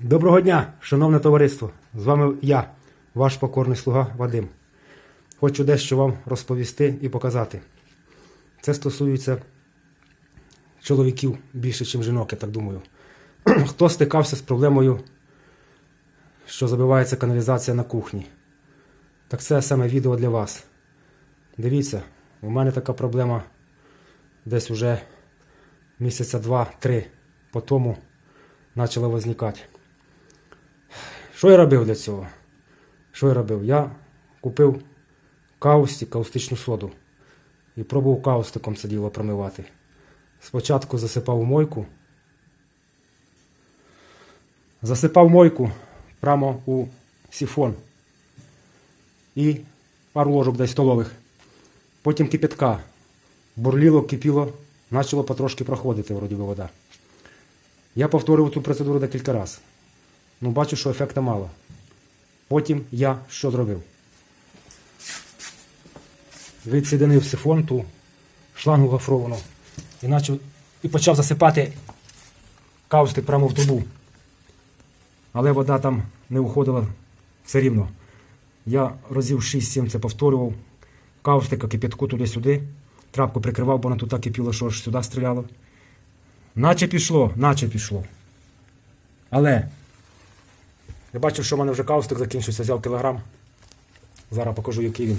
Доброго дня, шановне товариство! З вами я, ваш покорний слуга Вадим. Хочу дещо вам розповісти і показати. Це стосується чоловіків більше, ніж жінок, я так думаю. Хто стикався з проблемою, що забивається каналізація на кухні? Так це саме відео для вас. Дивіться, у мене така проблема десь уже місяця два-три по тому почала возникати. Що я робив для цього? Що я робив? Я купив каустик, каустичну соду і пробував каустиком це діло промивати. Спочатку засипав у мойку. Засипав мойку прямо у сифон. І пару ложок десь столових. Потім кипятка. Бурліло, кипіло, почало потрошки проходити вроді би вода. Я повторив цю процедуру декілька разів. Ну, бачу, що ефекту мало. Потім я що зробив? Відсідинив сифон ту шлангу гофровану і, начав, і почав засипати каустик прямо в трубу. Але вода там не уходила все рівно. Я разів 6-7 це повторював. Каустика кипятку туди-сюди. Трапку прикривав, бо вона тут так кипіло, що аж сюди стріляло. Наче пішло, наче пішло. Але я бачив, що в мене вже каустик закінчився, взяв кілограм. Зараз покажу, який він.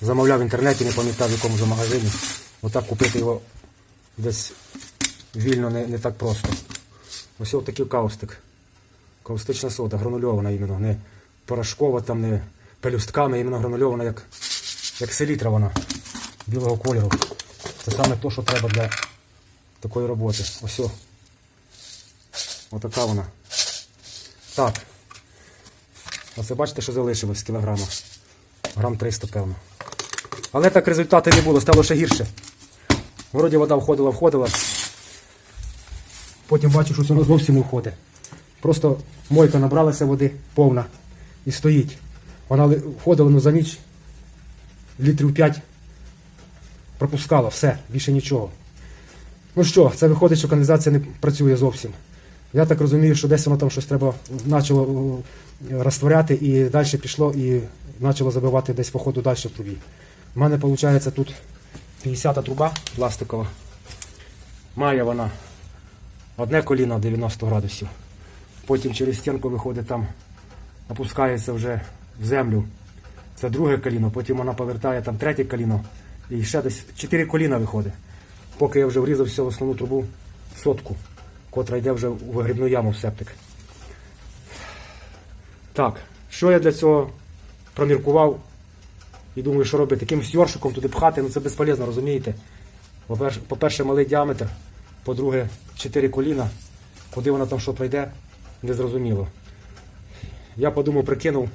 Замовляв в інтернеті, не пам'ятав в якому вже магазині. Отак купити його десь вільно не, не так просто. Ось ось такий каустик. Каустична сода, гранульована іменно, не порошкова, там, не пелюстками, іменно гранульована, як, як селітра вона білого кольору. Це саме те, що треба для такої роботи. Ось. Отака вона. Так. Оце бачите, що залишилось кілограма. Грам 300, певно. Але так результати не було, стало ще гірше. Вроді вода входила, входила. Потім бачу, що воно зовсім не входить. Просто мойка набралася води повна і стоїть. Вона входила ну, за ніч літрів 5 пропускала, все, більше нічого. Ну що, це виходить, що каналізація не працює зовсім. Я так розумію, що десь воно там щось треба почало е, розтворяти і далі пішло і почало забивати десь по ходу далі в трубі. У мене виходить тут 50-та труба пластикова. Має вона одне коліно 90 градусів. Потім через стінку виходить там, опускається вже в землю. Це друге коліно, потім вона повертає там третє коліно. І ще десь 4 коліна виходить. Поки я вже врізався в основну трубу сотку, котра йде вже у вигрібну яму в септик. Так, що я для цього проміркував і думаю, що робити? Якимось йоршиком туди пхати, ну це безполезно, розумієте? По-перше, малий діаметр, по-друге, 4 коліна. Куди вона там що пройде, не зрозуміло. Я подумав, прикинув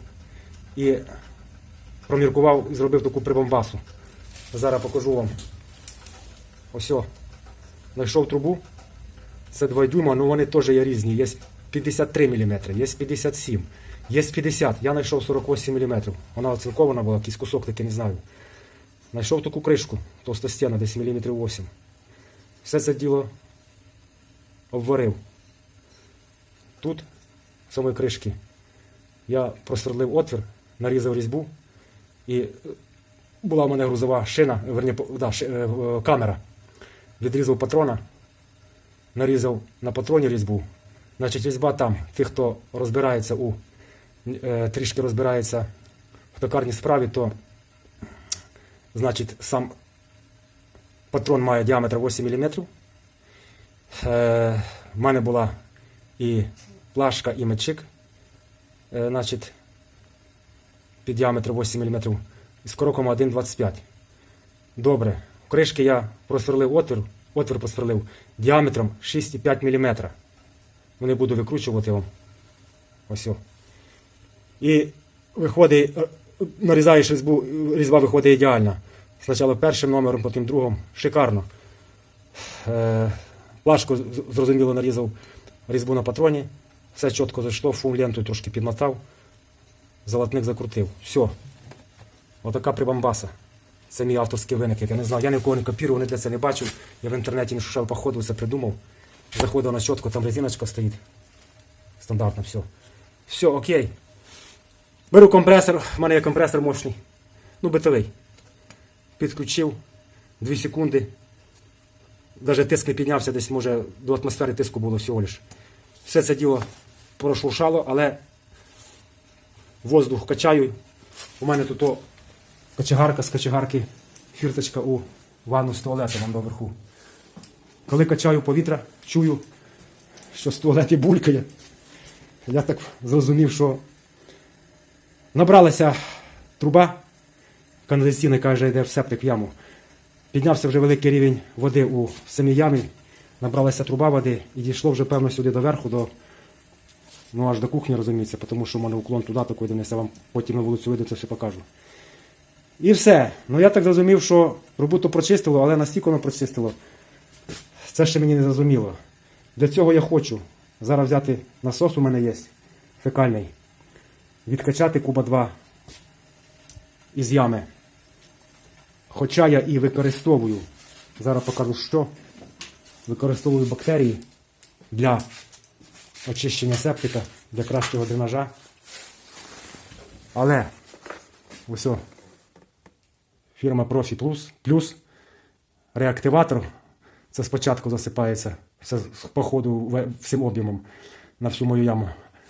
і проміркував і зробив таку прибамбасу. Зараз покажу вам. Ось. Знайшов трубу. Це 2 дюйма, але вони теж є різні. Є 53 мм, є 57, є 50. Я знайшов 48 мм. Вона оцинкована була, якийсь кусок такий, не знаю. Знайшов таку кришку, товста стіна, десь мм 8. Все це діло обварив. Тут, в самій кришці, я просверлив отвір, нарізав різьбу і е, була в мене грузова шина, верні, да, ши- е, е, камера. Відрізав патрона, нарізав на патроні різьбу. Значить, різьба там, ті, хто розбирається у е, трішки розбирається в токарній справі, то значить сам патрон має діаметр 8 мм. Е, в мене була і плашка, і мечик. Е, значить, під діаметром 8 мм з кроком 1,25. Добре. Кришки я просверлив отвір, отвір просверлив діаметром 6,5 мм. Не буду викручувати вам. Ось. І виходить, е, нарізаєш різьбу, різьба виходить ідеальна. Спочатку першим номером, потім другим. Шикарно. Е, плашку зрозуміло нарізав різьбу на патроні. Все чітко зайшло, фум лентою трошки підмотав. Золотник закрутив. Все. Отака прибамбаса. Це мій авторський виник. Я не знав, я нікого не копірував, ніде це не бачив. Я в інтернеті не шукав походу, це придумав. Заходив на щотку, там резиночка стоїть. Стандартно все. Все, окей. Беру компресор, в мене є компресор мощний. Ну, битовий. Підключив 2 секунди. Навіть тиск не піднявся, десь може до атмосфери тиску було всього лиш. Все це діло прошуршало, але воздух качаю. У мене тут о, кочегарка з кочегарки, фірточка у ванну з туалету вам доверху. Коли качаю повітря, чую, що з туалеті булькає. Я так зрозумів, що набралася труба каналізаційна, каже, йде в септик в яму. Піднявся вже великий рівень води у самій ямі, набралася труба води і дійшло вже, певно, сюди до верху, до, ну аж до кухні, розуміється, тому що в мене уклон туди такий донесе, вам потім на вулицю вийду, це все покажу. І все. Ну я так зрозумів, що роботу прочистило, але настільки воно прочистило. Це ще мені не зрозуміло. Для цього я хочу зараз взяти насос, у мене є фекальний, відкачати куба 2 із ями. Хоча я і використовую, зараз покажу що, використовую бактерії для очищення септика, для кращого дренажа. Але ось фірма Profi Plus, плюс реактиватор. Це спочатку засипається все по ходу всім об'ємом на всю мою яму.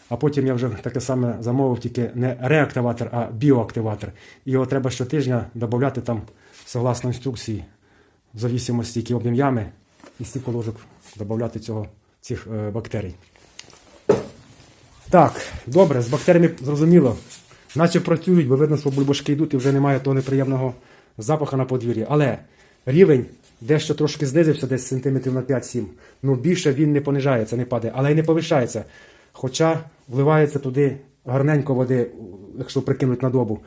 А потім я вже таке саме замовив, тільки не реактиватор, а біоактиватор. І його треба щотижня додати там, согласно інструкції, в зависимості, який об'єм ями, і стільки ложок додати цього, цих е, бактерій. Так, добре, з бактеріями зрозуміло. Наче працюють, бо видно, що бульбашки йдуть і вже немає того неприємного запаху на подвір'ї. Але рівень дещо трошки знизився, десь сантиметрів на 5-7. Ну більше він не понижається, не падає, але й не повишається. Хоча вливається туди гарненько води, якщо прикинуть на добу.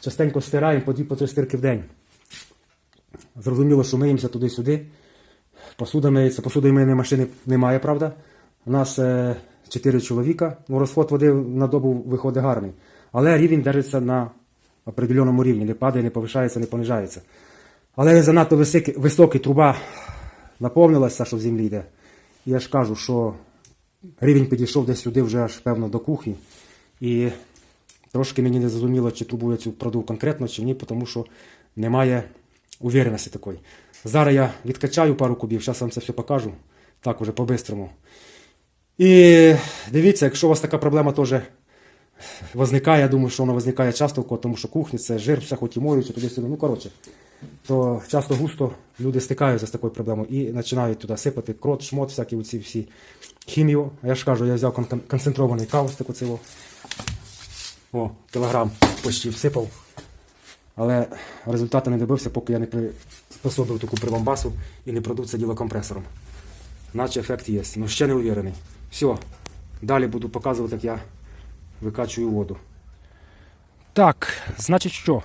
Частенько стираємо по 2-3 стирки в день. Зрозуміло, що миємося туди-сюди. Посуда миється, посудою мийної машини немає, правда. У нас е, 4 чоловіка. Ну, розход води на добу виходить гарний. Але рівень держиться на определеному рівні. Не падає, не повишається, не понижається. Але занадто високий, високий труба наповнилася, що в землі йде. Я ж кажу, що рівень підійшов десь сюди вже аж певно до кухні. І трошки мені не зрозуміло, чи трубу я цю продув конкретно, чи ні, тому що немає увереності такої. Зараз я відкачаю пару кубів, зараз вам це все покажу. Так, уже по-бистрому. І дивіться, якщо у вас така проблема теж возникає, я думаю, що вона возникає часто, тому що кухня це жир, все хоч і моють, туди-сюди. Ну, коротше, то часто густо люди стикаються з такою проблемою і починають туди сипати крот, шмот, всякі оці всі хімію. А я ж кажу, я взяв кон- концентрований каустик оцього. О, кілограм почти всипав. Але результату не добився, поки я не приспособив таку прибамбасу і не продув це діло компресором. Наче ефект є, але ще не уверений. Все, далі буду показувати, як я викачую воду. Так, значить що?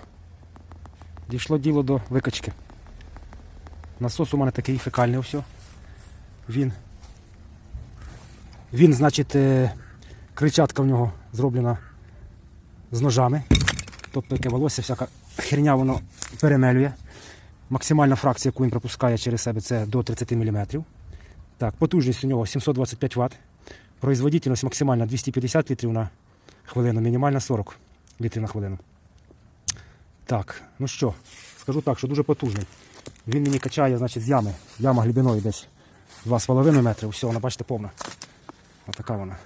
Дійшло діло до викачки. Насос у мене такий фекальний все. Він. Він, значить, е, кричатка в нього зроблена з ножами. Тобто яке волосся, всяка херня воно перемелює. Максимальна фракція, яку він пропускає через себе, це до 30 мм. Так, потужність у нього 725 Вт. Производительність максимальна 250 літрів на хвилину, мінімальна 40 літрів на хвилину. Так, ну що, скажу так, що дуже потужний. Він мені качає, значить, з ями. Яма глибиною десь 2,5 метри. Все, вона, бачите, повна. Отака вона.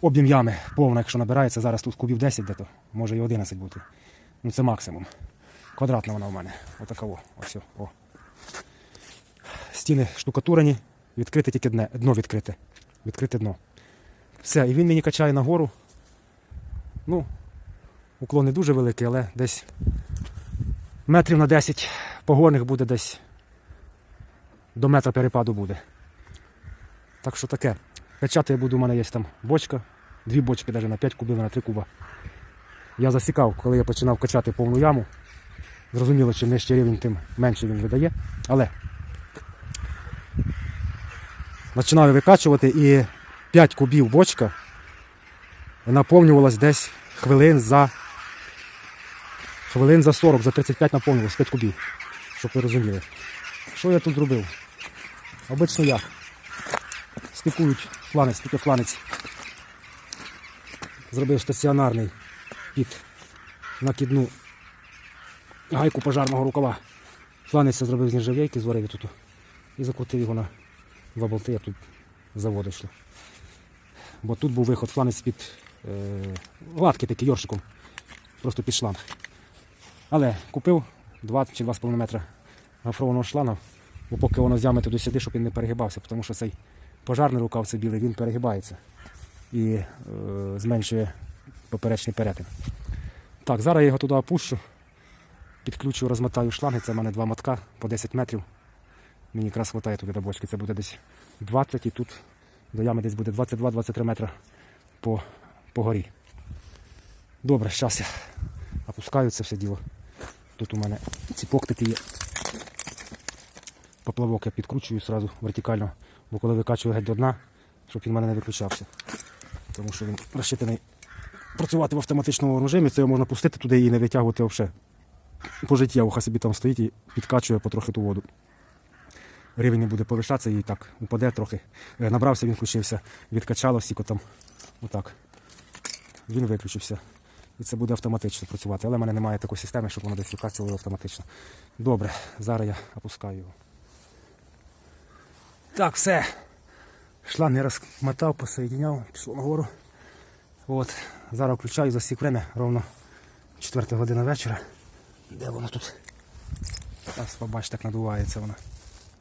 Об'єм ями повна, якщо набирається, зараз тут кубів 10 дето, може і 11 бути. Ну це максимум. Квадратна вона в мене. Отака о. Ось. О. Стіни штукатурені, відкрите тільки дне, дно відкрите. Відкрите дно. Все, і він мені качає нагору. Ну, уклон не дуже великий, але десь метрів на 10 погорних буде десь до метра перепаду буде. Так що таке. Качати я буду, у мене є там бочка, дві бочки навіть на 5 кубів, на 3 куба. Я засікав, коли я починав качати повну яму. Зрозуміло, чим нижче рівень, тим менше він видає. Але починаю викачувати і 5 кубів бочка наповнювалась десь хвилин за хвилин за 40, за 35 наповнювалась 5 кубів. Щоб ви розуміли. Що я тут зробив? Обично як. шліфують фланець, тільки фланець. Зробив стаціонарний під накидну гайку пожарного рукава. Фланець я зробив з нержавейки, зварив тут і закрутив його на два болти, як тут з заводу йшло. Бо тут був виход фланець під гладкий такий йоршиком, просто під шланг. Але купив 2 чи 2,5 метра гофрованого шланга, бо поки воно взяме туди сюди, щоб він не перегибався, тому що цей пожарний рукав цей білий, він перегибається і е, зменшує поперечний перетин. Так, зараз я його туди опущу, підключу, розмотаю шланги, це в мене два мотка по 10 метрів. Мені якраз вистачає туди до бочки, це буде десь 20 і тут до ями десь буде 22-23 метри по, по горі. Добре, зараз я опускаю це все діло. Тут у мене ціпок такий є. Поплавок я підкручую одразу вертикально, бо коли викачую геть до дна, щоб він в мене не виключався. Тому що він розчитаний працювати в автоматичному режимі, це його можна пустити туди і не витягувати взагалі. Пожиттєво, хай собі там стоїть і підкачує потрохи ту воду. Рівень не буде повишатися і так упаде трохи. Е, Набрався, він включився, відкачало сіко там. Отак. Він виключився. І це буде автоматично працювати. Але в мене немає такої системи, щоб воно десь викачувало автоматично. Добре, зараз я опускаю його. Так, все. Шланг я розмотав, посоєдиняв, пішло нагору. От, зараз включаю засік время, ровно 4 година вечора. Де воно тут? Ось побач, так надувається воно.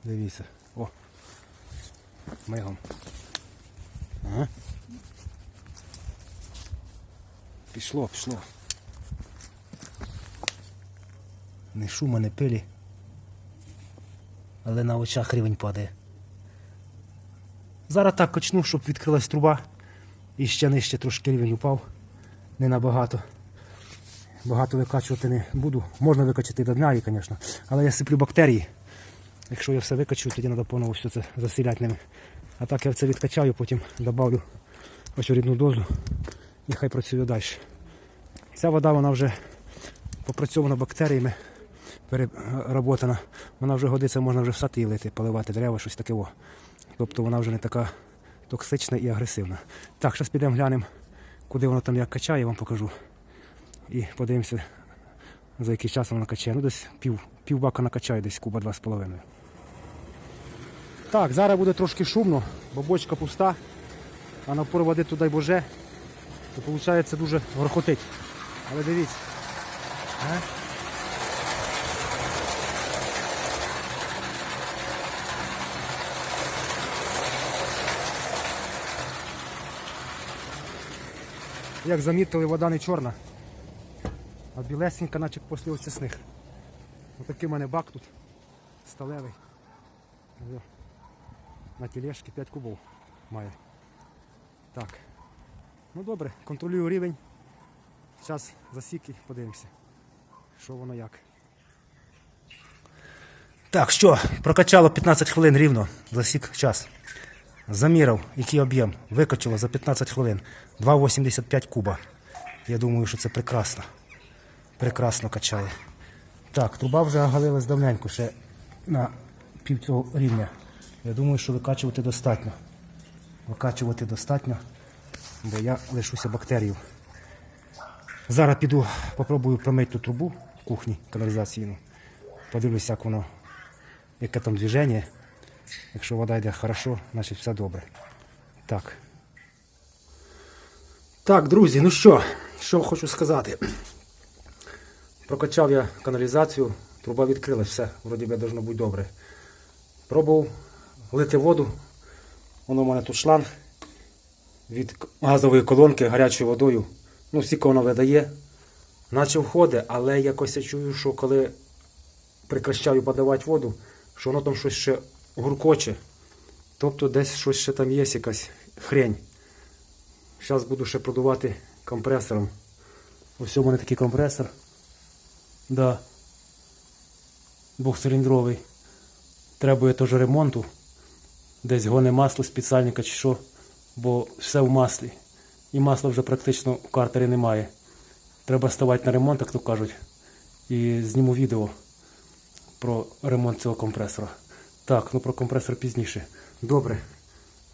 Дивіться. О. Мигом. Ага. Пішло, пішло. Не шума, не пилі. Але на очах рівень падає. Зараз так качну, щоб відкрилась труба. І ще нижче трошки рівень упав. Не набагато. Багато викачувати не буду. Можна викачати до дна, і, звісно. Але я сиплю бактерії. Якщо я все викачу, тоді треба поново все це засіляти ними. А так я це відкачаю, потім додавлю ось рідну дозу і хай працює далі. Ця вода вона вже попрацьована бактеріями, переработана. Вона вже годиться, можна вже в її лити, поливати дерева, щось таке. О. Тобто вона вже не така токсична і агресивна. Так, зараз підемо глянемо, куди воно там як качає, я вам покажу. І подивимося, за який час воно качає. Ну десь пів, пів бака накачає, десь куба два з половиною. Так, зараз буде трошки шумно, бо бочка пуста, а напор води туди боже, то виходить дуже грохотить. Але дивіться. Як замітили, вода не чорна, а білесенька, наче після очисних. Отакий в мене бак тут сталевий. На тележці 5 кубов має. Так. Ну добре, контролюю рівень. Зараз засіки, подивимося, що воно як. Так, що, прокачало 15 хвилин рівно, засік час. Заміряв, який об'єм. Викачало за 15 хвилин. 2,85 куба. Я думаю, що це прекрасно. Прекрасно качає. Так, труба вже оголилась давненько, ще на пів цього рівня. Я думаю, що викачувати достатньо. Викачувати достатньо, бо я лишуся бактеріїв. Зараз піду, попробую промити ту трубу в кухні каналізаційну. Подивлюся, як воно, яке там движення. Якщо вода йде хорошо, значить все добре. Так. Так, друзі, ну що, що хочу сказати. Прокачав я каналізацію, труба відкрилась, все, вроді би должно бути добре. Пробував лити воду. Воно в мене тут шланг від газової колонки гарячою водою. Ну, скільки воно видає. Наче входить, але якось я чую, що коли прекращаю подавати воду, що воно там щось ще гуркоче. Тобто десь щось ще там є, якась хрень. Зараз буду ще продувати компресором. Ось у мене такий компресор. Да. Двохциліндровий. Требує теж ремонту. Десь гоне масло з підсальника чи що, бо все в маслі. І масла вже практично в картері немає. Треба ставати на ремонт, як то кажуть. І зніму відео про ремонт цього компресора. Так, ну про компресор пізніше. Добре.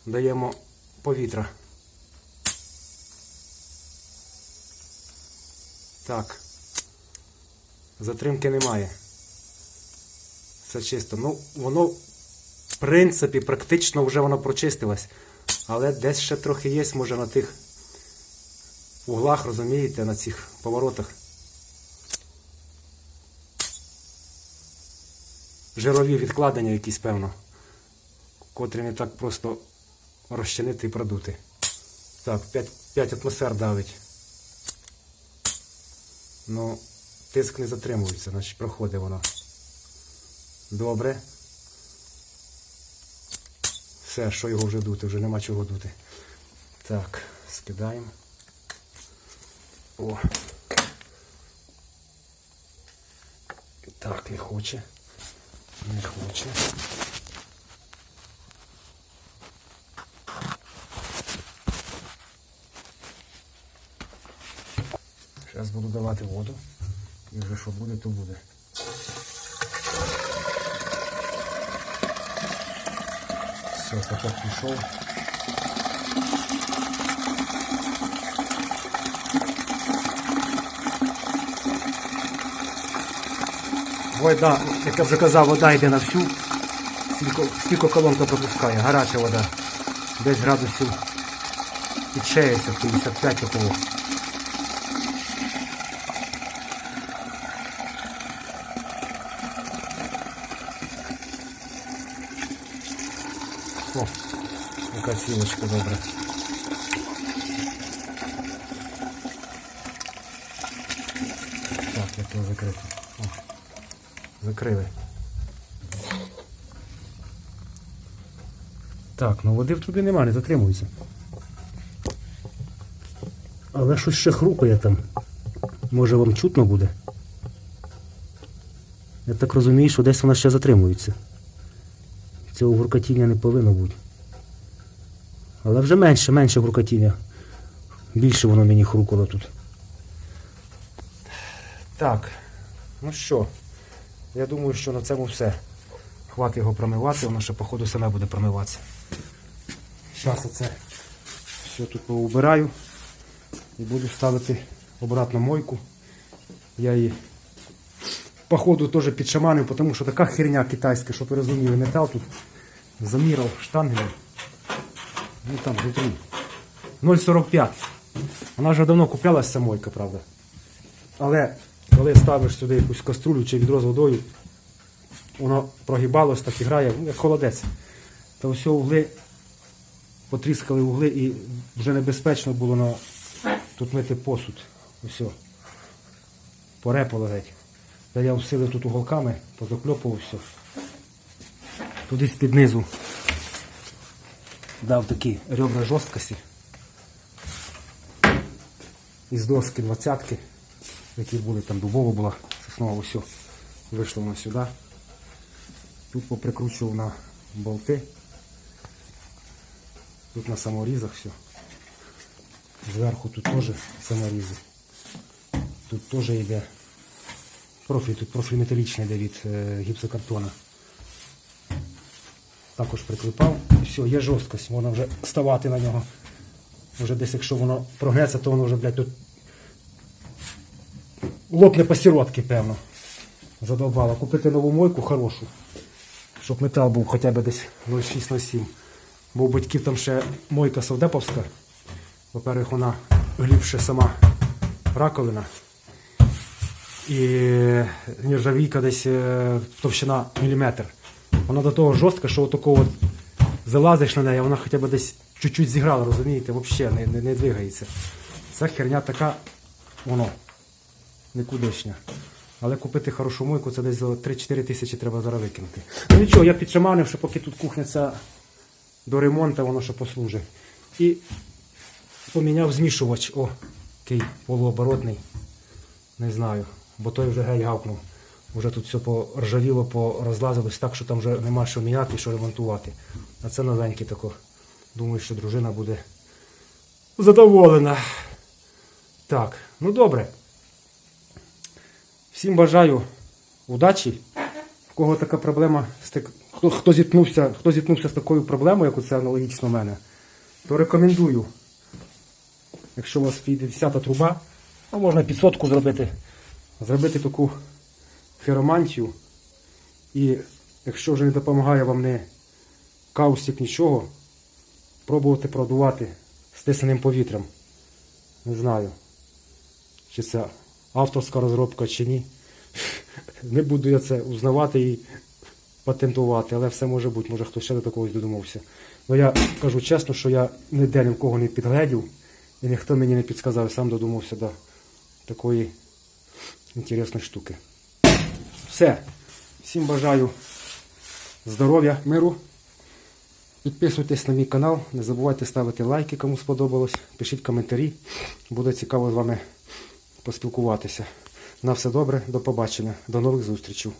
даємо повітря. Так. Затримки немає. Все чисто. Ну, воно, в принципі, практично вже воно прочистилось. Але десь ще трохи є, може, на тих углах, розумієте, на цих поворотах. Жирові відкладення якісь, певно, котрі не так просто розчинити і продути. Так, 5, 5 атмосфер давить. Ну, тиск не затримується, значить проходить воно. Добре. Все, що його вже дути, вже нема чого дути. Так, скидаємо. О. Так, не хоче. Не хоче. Зараз буду давати воду. І вже що буде, то буде. Все, поток пішов. Вода, як я вже казав, вода йде на всю. Скільки колонка пропускає, гаряча вода. Десь градусів під 60, 55 такого. О, яка сілочка добра. Так, як його закрити. О, закрили. Так, ну води в трубі немає, не затримується. Але щось ще хрупає там. Може вам чутно буде? Я так розумію, що десь вона ще затримується. Цього гуркотіння не повинно бути. Але вже менше, менше гуркотіння. Більше воно мені хрукало тут. Так, ну що, я думаю, що на цьому все. Хватить його промивати, воно ще, походу, саме буде промиватися. Зараз оце все тут поубираю і буду ставити обратно мойку. Я її походу теж підшаманив, тому що така херня китайська, щоб ви розуміли, метал тут замірав штангелем. Ну там внутрі. 0,45. Вона вже давно куплялася мойка, правда. Але коли ставиш сюди якусь каструлю чи відро з водою, воно прогибалось, так і грає, ну, як холодець. Та все угли потріскали угли і вже небезпечно було на тут мити посуд. Ось. Порепало геть. Та я всилив тут уголками, позакльопував все. Туди з-під низу дав такі ребра жорсткості. Із доски двадцятки, які були там дубова була, соснова все. Вийшло воно сюди. Тут поприкручував на болти. Тут на саморізах все. Зверху тут теж саморізи. Тут теж йде профіль, тут профіль металічний йде від е, гіпсокартона. Також приклепав. І все, є жорсткость, можна вже ставати на нього. Вже десь, якщо воно прогнеться, то воно вже, блядь, тут лопне по сіротки, певно. Задовбало. Купити нову мойку хорошу, щоб метал був хоча б десь 0,6-0,7. Бо у батьків там ще мойка совдеповська. По-перше, вона глибше сама раковина. І нержавійка десь е, товщина міліметр. Вона до того жорстка, що отако от залазиш на неї, вона хоча б десь чуть-чуть зіграла, розумієте, взагалі не, не, не двигається. Ця херня така, воно, никудишня. Але купити хорошу мойку це десь за 3-4 тисячі треба зараз викинути. Ну нічого, я підшаманив, що поки тут кухня ця до ремонту, воно ще послужить. І поміняв змішувач. О, який полуоборотний. Не знаю, бо той вже геть гавкнув. Вже тут все поржавіло, порозлазилось так, що там вже нема що міняти що ремонтувати. А це новенький тако. Думаю, що дружина буде задоволена. Так, ну добре. Всім бажаю удачі. В кого така проблема хто, хто, зіткнувся, хто зіткнувся з такою проблемою, як оце аналогічно в мене, то рекомендую. Якщо у вас 50 труба, ну, можна під сотку зробити. Зробити таку феромантію. І якщо вже не допомагає вам не каустик, нічого, пробувати продувати стисненим повітрям. Не знаю, чи це авторська розробка, чи ні. Не буду я це узнавати і патентувати, але все може бути, може хтось ще до такогось додумався. Ну я кажу чесно, що я ніде ні в кого не підгледів, і ніхто мені не підсказав, сам додумався до такої інтересної штуки. Все. Всім бажаю здоров'я, миру. Підписуйтесь на мій канал, не забувайте ставити лайки, кому сподобалось. Пишіть коментарі. Буде цікаво з вами поспілкуватися. На все добре, до побачення, до нових зустрічей.